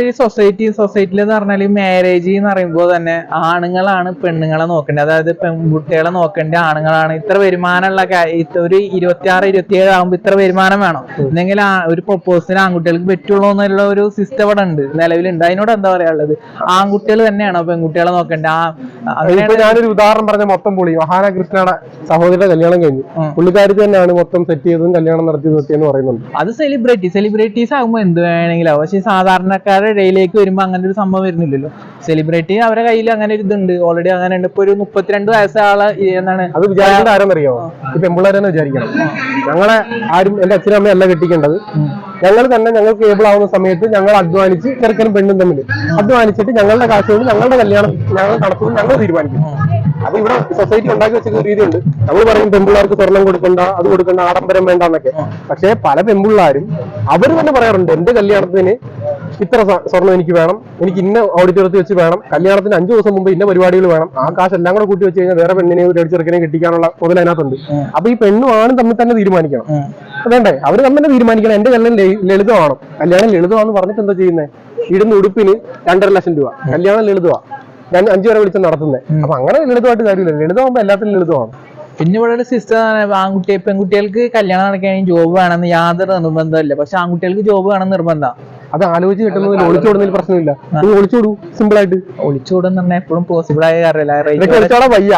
ഈ സൊസൈറ്റി സൊസൈറ്റിയിൽ എന്ന് പറഞ്ഞാൽ മാരേജ് എന്ന് പറയുമ്പോൾ തന്നെ ആണുങ്ങളാണ് പെണ്ണുങ്ങളെ നോക്കേണ്ടത് അതായത് പെൺകുട്ടികളെ നോക്കേണ്ട ആണുങ്ങളാണ്. ഇത്ര വരുമാനമുള്ള ഒരു ഇരുപത്തി ഒരു ഇരുപത്തിയാറ് ഇരുപത്തിയേഴ് ആകുമ്പോൾ ഇത്ര വരുമാനം വേണം. അല്ലെങ്കിൽ ഒരു പ്രൊപ്പോസിന് ആൺകുട്ടികൾക്ക് പറ്റുള്ളൂ എന്നുള്ള ഒരു സിസ്റ്റം ഇവിടെ ഉണ്ട് നിലവിലുണ്ട്. അതിനോട് എന്താ പറയാനുള്ളത്? ആൺകുട്ടികൾ തന്നെയാണോ പെൺകുട്ടികളെ നോക്കേണ്ടത് ഞാനൊരു ഉദാഹരണം പറഞ്ഞ മൊത്തം പുള്ളി. മഹാന കൃഷ്ണയുടെ സഹോദരിയുടെ കല്യാണം കഴിഞ്ഞു. പുള്ളിക്കാരി തന്നെയാണ് മൊത്തം സെറ്റ് ചെയ്തതും കല്യാണം നടത്തിയതും ഒക്കെ എന്ന് പറയുന്നുണ്ട്. അത് സെലിബ്രിറ്റി സെലിബ്രിറ്റീസ് ആകുമ്പോൾ എന്ത് വേണമെങ്കിലും പക്ഷേ പക്ഷെ സാധാരണക്കാരുടെ ഇടയിലേക്ക് വരുമ്പോൾ അങ്ങനെ ഒരു സംഭവം വരുന്നില്ലല്ലോ. സെലിബ്രിറ്റി അവരുടെ കയ്യിൽ അങ്ങനെ ഒരു ഇതുണ്ട്. ഓൾറെഡി അങ്ങനെ ഉണ്ട്. ഇപ്പൊ ഒരു മുപ്പത്തിരണ്ട് വയസ്സായ എന്നാണ് എന്താണ് അത് വിചാരിക്കേണ്ട ആരും ഈ പെമ്പിള്ളേരെ തന്നെ വിചാരിക്കണം. ഞങ്ങളെ ആരും എന്റെ അച്ഛനും അമ്മയും അല്ല കെട്ടിക്കേണ്ടത്. ഞങ്ങൾ തന്നെ ഞങ്ങൾക്ക് കേബിൾ ആവുന്ന സമയത്ത് ഞങ്ങൾ അധ്വാനിച്ച് ചെറുക്കനും പെണ്ണും തമ്മിൽ അധ്വാനിച്ചിട്ട് ഞങ്ങളുടെ കാശ് കൊണ്ട് ഞങ്ങളുടെ കല്യാണം ഞങ്ങൾ നടത്തുന്നത് ഞങ്ങൾ തീരുമാനിക്കും. അപ്പൊ ഇവിടെ സൊസൈറ്റി ഉണ്ടാക്കി വെച്ച രീതിയുണ്ട്. നമ്മൾ പറയും പെമ്പിള്ളാർക്ക് സ്വർണം കൊടുക്കണ്ട അത് കൊടുക്കണ്ട ആഡംബരം വേണ്ട എന്നൊക്കെ. പക്ഷേ പല പെമ്പിള്ളാരും അവർ തന്നെ പറയാറുണ്ട് എന്റെ കല്യാണത്തിന് ഇത്ര സ്വ- സ്വർണം എനിക്ക് വേണം. എനിക്ക് ഇന്ന ഓഡിറ്റോറിയത്തിൽ വെച്ച് വേണം. കല്യാണത്തിന് അഞ്ചു ദിവസം മുമ്പ് ഇന്ന പരിപാടികൾ വേണം. ആ കാശ് എല്ലാം കൂടെ കൂട്ടി വെച്ച് കഴിഞ്ഞാൽ വേറെ പെണ്ണിനെ ഒരു ചെറുക്കനെ കിട്ടിക്കാനുള്ള മുതൽ അതിനകത്തുണ്ട്. അപ്പൊ ഈ പെണ്ണും ആണും തമ്മിൽ തന്നെ തീരുമാനിക്കണം. വേണ്ടേ? അവർ തമ്മിൽ തന്നെ തീരുമാനിക്കണം. എന്റെ കല്യാണം ലളിതമാണ്. കല്യാണം ലളിതമാണെന്ന് പറഞ്ഞിട്ട് എന്താ ചെയ്യുന്നത് ഇടുന്ന ഉടുപ്പിന് രണ്ടര ലക്ഷം രൂപ. കല്യാണം ലളിതമാ. ഞാൻ അഞ്ചു വരെ വിളിച്ച് നടത്തുന്നത് അപ്പൊ അങ്ങനെ ലളിതമായിട്ട് കാര്യമില്ല. ലളിതമാകുമ്പോ എല്ലാത്തിനും ലളിതമാണ്. പിന്നെ ഇവിടെ ഒരു സിസ്റ്റം ആൺകുട്ടി പെൺകുട്ടികൾക്ക് കല്യാണം നടക്കുകയാണെങ്കിൽ ജോബ് വേണമെന്ന് യാതൊരു നിർബന്ധമില്ല പക്ഷെ ആൺകുട്ടികൾക്ക് ജോബ് വേണം നിർബന്ധം. അത് ആലോചിച്ച് കിട്ടുന്നതിൽ ഒളിച്ചോടുന്നതിൽ പ്രശ്നമില്ല. നീ ഒളിച്ചോടൂ സിമ്പിൾ ആയിട്ട്. ഒളിച്ചോടുന്ന പറഞ്ഞാൽ എപ്പോഴും പോസിബിൾ ആയ കാര്യമല്ല. വയ്യ.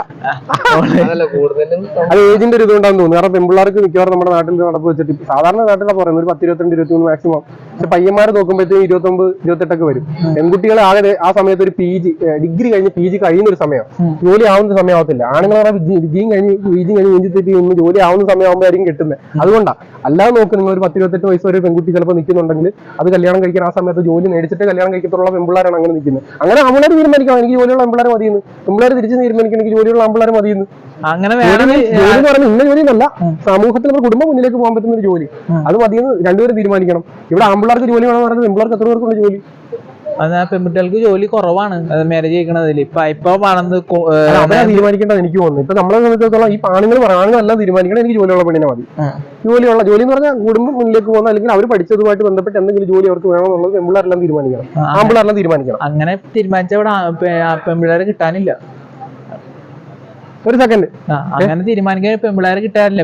അതല്ല കൂടുതലും അത് ഏജിന്റെ ഒരു ഇതുകൊണ്ടാന്ന് തോന്നുന്നു. കാരണം പെൺപിള്ളേർക്ക് മിക്കവാറും നമ്മുടെ നാട്ടിൽ നടപ്പ് വെച്ചിട്ട് സാധാരണ നാട്ടിലാണ് പറയുന്നത്. ഒരു പത്ത് ഇരുപത്തിരണ്ട് ഇരുപത്തി മൂന്ന് മാക്സിമം പക്ഷെ പയ്യന്മാരെ നോക്കുമ്പോഴത്തേക്ക് ഇരുപത്തൊമ്പത് ഇരുപത്തെട്ടൊക്കെ വരും. പെൺകുട്ടികളെ ആകെ ആ സമയത്ത് ഒരു പി ജി ഡിഗ്രി കഴിഞ്ഞ് പി ജി കഴിയുന്ന ഒരു സമയം. ജോലി ആവുന്ന സമയമാവത്തില്ല. ആണുങ്ങളെ ഡിഗ്രിയും കഴിഞ്ഞ് പി ജി കഴിഞ്ഞ് ഇഞ്ചി തെറ്റി ഒന്ന് ജോലി ആവുന്ന സമയമാകുമ്പോഴായിരിക്കും കിട്ടുന്നത് അതുകൊണ്ടാണ് അല്ലാതെ നോക്ക് നിങ്ങൾ ഒരു പത്ത് ഇരുപത്തെട്ട് വയസ്സ് വരെ പെൺകുട്ടി ചിലപ്പോൾ നിൽക്കുന്നുണ്ടെങ്കിൽ അത് കല്യാണം കഴിക്കാൻ ആ സമയത്ത് ജോലി മേടിച്ചിട്ട് കല്യാണം കഴിക്കത്തുള്ള പെമ്പിള്ളാരാണ് അങ്ങനെ നിൽക്കുന്നത്. അങ്ങനെ ആമ്പിള്ളേർ തീരുമാനിക്കണം എനിക്ക് ജോലിയുള്ള പെൺപിള്ളേർ മതിയെന്ന്. പെമ്പിള്ളാർ തിരിച്ച് തീരുമാനിക്കണം എനിക്ക് ജോലിയുള്ള ആമ്പിള്ളേർ മതിയെന്ന്. അങ്ങനെ ജോലി പറയുന്നത് ഇന്ന ജോലി എന്നല്ല സമൂഹത്തിൽ നമ്മുടെ കുടുംബം മുന്നിലേക്ക് പോകാൻ പറ്റുന്ന ഒരു ജോലി. അത് മതിയെന്ന് രണ്ടുപേരും തീരുമാനിക്കണം. ഇവിടെ ആമ്പിള്ളാർക്ക് ജോലി വേണമെന്ന് പറഞ്ഞാൽ പെമ്പിള്ളാർക്ക് എത്ര പേർക്കുണ്ട് ജോലി? അതാ പെൺകുട്ടികൾക്ക് ജോലി കുറവാണ്. മാരേജ് കഴിക്കണതിൽ ഇപ്പൊ ഇപ്പൊ അവരാ തീരുമാനിക്കേണ്ടത് എനിക്ക് തോന്നുന്നു. ഇപ്പൊ നമ്മളെ സംബന്ധിച്ചിടത്തോളം ഈ ആണുങ്ങൾ പറയും ആണുങ്ങളെല്ലാം തീരുമാനിക്കണം എനിക്ക് ജോലിയുള്ള പെണ്ണിനെ മതി. ജോലിയുള്ള ജോലി എന്ന് പറഞ്ഞാൽ കുടുംബം മുന്നിലേക്ക് പോകുന്ന അല്ലെങ്കിൽ അവർ പഠിച്ചതുമായിട്ട് ബന്ധപ്പെട്ട് എന്തെങ്കിലും ജോലി അവർക്ക് വേണമെന്നുള്ളത് പെൺപിള്ളാരെല്ലാം തീരുമാനിക്കണം. ആമ്പിള്ളാരെല്ലാം തീരുമാനിക്കണം. അങ്ങനെ തീരുമാനിച്ച ഇവിടെ പെൺപിള്ളേരെ കിട്ടാനില്ല. ഒരു സെക്കൻഡ് അങ്ങനെ തീരുമാനിക്കാൻ പെൺപിള്ളേരെ കിട്ടാറില്ല.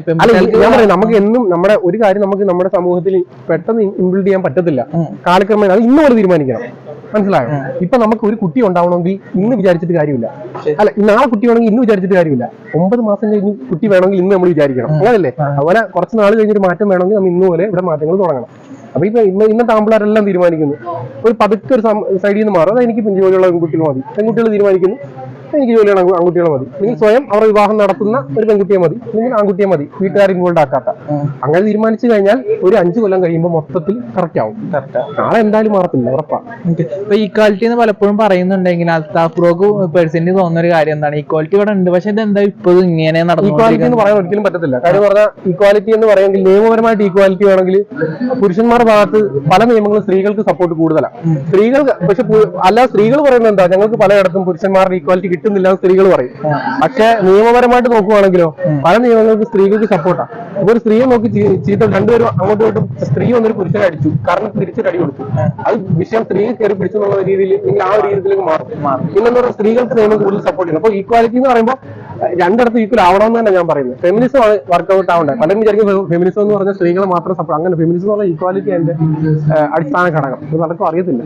ഞാൻ നമുക്ക് എന്നും നമ്മുടെ ഒരു കാര്യം നമുക്ക് നമ്മുടെ സമൂഹത്തിൽ പെട്ടെന്ന് ഇംപ്ലിമെന്റ് ചെയ്യാൻ പറ്റത്തില്ല. കാലക്രമേണ അത് ഇന്നും തീരുമാനിക്കണം. മനസ്സിലായോ? ഇപ്പൊ നമുക്ക് ഒരു കുട്ടി ഉണ്ടാവണമെങ്കിൽ ഇന്ന് വിചാരിച്ചിട്ട് കാര്യമില്ല. അല്ല നാളെ കുട്ടി വേണമെങ്കിൽ ഇന്ന് വിചാരിച്ചിട്ട് കാര്യമില്ല. ഒമ്പത് മാസം കഴിഞ്ഞ് കുട്ടി വേണമെങ്കിൽ ഇന്ന് നമ്മൾ വിചാരിക്കണം. അങ്ങനല്ലേ? അതുപോലെ കുറച്ച് നാൾ കഴിഞ്ഞൊരു മാറ്റം വേണമെങ്കിൽ നമ്മൾ ഇന്ന് പോലെ ഇവിടെ മാറ്റങ്ങൾ തുടങ്ങണം. അപ്പൊ ഇപ്പൊ ഇന്ന് ഇന്നത്തെ ആമ്പിളാരെല്ലാം തീരുമാനിക്കുന്നു. ഒരു പതുക്കെ ഒരു സൈഡിൽ നിന്ന് മാറും. അത് എനിക്ക് ജോലിയുള്ള പെൺകുട്ടികൾ മതി. പെൺകുട്ടികൾ തീരുമാനിക്കുന്നു. എനിക്ക് ജോലിയാണ് ആൺകു- ആൺകുട്ടികളെ മതി. അല്ലെങ്കിൽ സ്വയം അവർ വിവാഹം നടത്തുന്ന ഒരു പെൺകുട്ടിയെ മതി. അല്ലെങ്കിൽ ആൺകുട്ടിയെ മതി. വീട്ടുകാർ ഇൻവോൾവ് ആക്കാത്ത. അങ്ങനെ തീരുമാനിച്ചു കഴിഞ്ഞാൽ ഒരു അഞ്ചു കൊല്ലം കഴിയുമ്പോൾ മൊത്തത്തിൽ കറക്റ്റ് ആവും. നാളെ എന്തായാലും മാറത്തില്ല ഉറപ്പാ. ഇപ്പൊ ഈക്വാലിറ്റി എന്ന് പലപ്പോഴും പറയുന്നുണ്ടെങ്കിൽ അൽത്താഫ് ബ്രോക്ക് പേഴ്സന്റ് തോന്നുന്ന ഒരു കാര്യം എന്താണ്? ഈക്വാലിറ്റി ഇവിടെ ഉണ്ട്. പക്ഷെ എന്താ ഇപ്പൊ ഇങ്ങനെ ഈക്വാലിറ്റി എന്ന് പറയാൻ ഒരിക്കലും പറ്റത്തില്ല. കാര്യം പറഞ്ഞാൽ ഈക്വാലിറ്റി എന്ന് പറയുമെങ്കിൽ നിയമപരമായിട്ട് ഈക്വാലിറ്റി ആണെങ്കിൽ പുരുഷന്മാരുടെ ഭാഗത്ത് പല നിയമങ്ങളും സ്ത്രീകൾക്ക് സപ്പോർട്ട് കൂടുതലാണ് സ്ത്രീകൾ പക്ഷെ അല്ല സ്ത്രീകൾ പറയുന്നത് എന്താ? ഞങ്ങൾക്ക് പലയിടത്തും പുരുഷന്മാരുടെ ഈക്വാലിറ്റി കിട്ടുന്നില്ല സ്ത്രീകൾ പറയും. പക്ഷെ നിയമപരമായിട്ട് നോക്കുവാണെങ്കിലോ പല നിയമങ്ങൾക്ക് സ്ത്രീകൾക്ക് സപ്പോർട്ടാണ് ഇപ്പൊ ഒരു സ്ത്രീയെ നോക്കി ചീത്ത രണ്ടുപേരും അങ്ങോട്ടും ഇങ്ങോട്ടും സ്ത്രീ വന്നൊരു പുരുഷനെ അടിച്ചു. കാരണം തിരിച്ചൊരു അടി കൊടുത്തു. അത് വിഷയം സ്ത്രീയെ കയറി പിടിച്ചു എന്നുള്ള രീതിയിൽ നിങ്ങൾ ആ ഒരു രീതിയിലേക്ക് മാറും. പിന്നെന്താ പറയുക സ്ത്രീകൾക്ക് നിയമം കൂടുതൽ സപ്പോർട്ട് ചെയ്യണം. അപ്പൊ ഈക്വാലിറ്റി എന്ന് പറയുമ്പോൾ രണ്ടിടത്ത് ഈക്വൽ ആവണമെന്ന് തന്നെ ഞാൻ പറയുന്നത്. ഫെമിനിസം ആണ് വർക്ക്ഔട്ട് ആവേണ്ടത് പലരും വിചാരിക്കും ഫെമിനിസം എന്ന് പറഞ്ഞാൽ സ്ത്രീകളെ മാത്രം സപ്പോർട്ട് അങ്ങനെ ഫെമിനിസം എന്ന് പറഞ്ഞാൽ ഈക്വാലിറ്റി അതിന്റെ അടിസ്ഥാന ഘടകം. ഇത് പലർക്കും അറിയത്തില്ല.